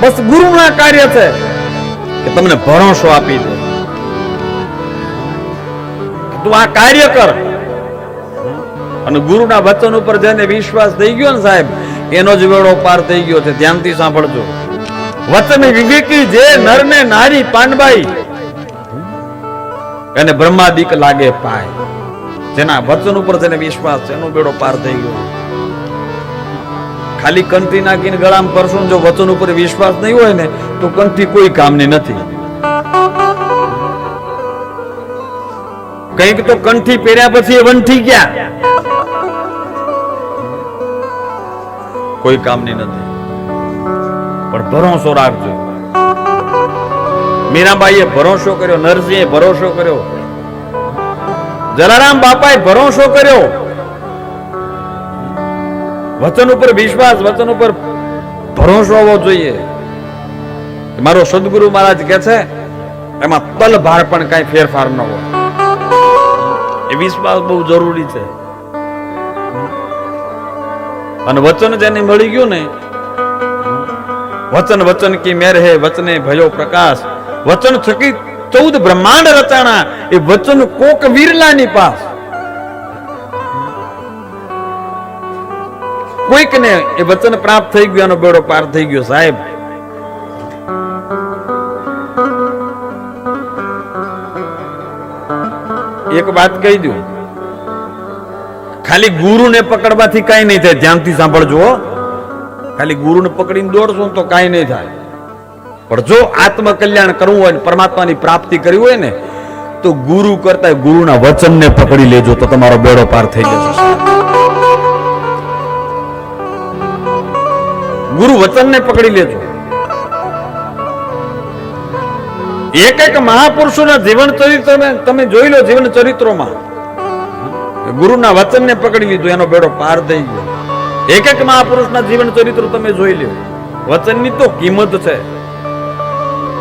બસ ગુરુના કાર્ય છે કે તમને ભરોસો આપી દે. તું આ કાર્ય કર. અને ગુરુના વચન ઉપર જેને વિશ્વાસ થઈ ગયો ને સાહેબ, એનો જ વેળો પાર થઈ ગયો છે. ધ્યાનથી સાંભળજો. વચન વિવેકી જે નર ને નારી પાંડબાઈ એને બ્રહ્માદિક લાગે પાય. જેના વચન ઉપર જેને વિશ્વાસ છે, એનો બેડો પાર થઈ ગયો. ખાલી કંઠી નાખીને ગળામાં પરશું જો વચન ઉપર વિશ્વાસ નહીં હોય ને, તો કંઠી કોઈ કામની નથી. કંઈક તો કંઠી પહેર્યા પછી એ વંઠી ગયા. કોઈ કામની નથી. પણ ભરોસો રાખજો. મીરાબાઈએ ભરોસો કર્યો, નરસિંહે ભરોસો કર્યો. જલારામ બાપાએ ભરોસો કર્યો. વચન ઉપર વિશ્વાસ, વચન ઉપર ભરોસો હોવો જોઈએ. મારો સદગુરુ મહારાજ કે છે, એમાં તલ ભાર પણ કઈ ફેરફાર ન હોય. એ વિશ્વાસ બહુ જરૂરી છે. અને વચન જેને મળી ગયું ને, વચન વચન કી મેર હે, વચને ભયો પ્રકાશ. વચન થકી ચૌદ બ્રહ્માંડ રચાણા, એ વચન કોક વિરલાની પાસ. કોઈકને એ વચન પ્રાપ્ત થઈ ગયો એનો બેડો પાર થઈ ગયો, સાહેબ. એક વાત કહી દઉં. ખાલી ગુરુને પકડવાથી કઈ નહીં થાય. ધ્યાનથી સાંભળજો ખાલી ગુરુને પકડીને દોડશો તો કાંઈ નહીં થાય. પણ જો આત્મકલ્યાણ કરવું હોય ને, પરમાત્માની પ્રાપ્તિ કરવી હોય ને, તો ગુરુ કરતા ગુરુના વચનને પકડી લેજો તો તમારો બેડો પાર થઈ જશે. વચનને પકડી લેજો. એક એક મહાપુરુષોના જીવન ચરિત્ર તમે જોઈ લો જીવન ચરિત્રોમાં. ગુરુના વચનને પકડી લીધું, એનો બેડો પાર થઈ ગયો. એક એક મહાપુરુષના જીવન ચરિત્ર તમે જોઈ લો વચનની તો કિંમત છે.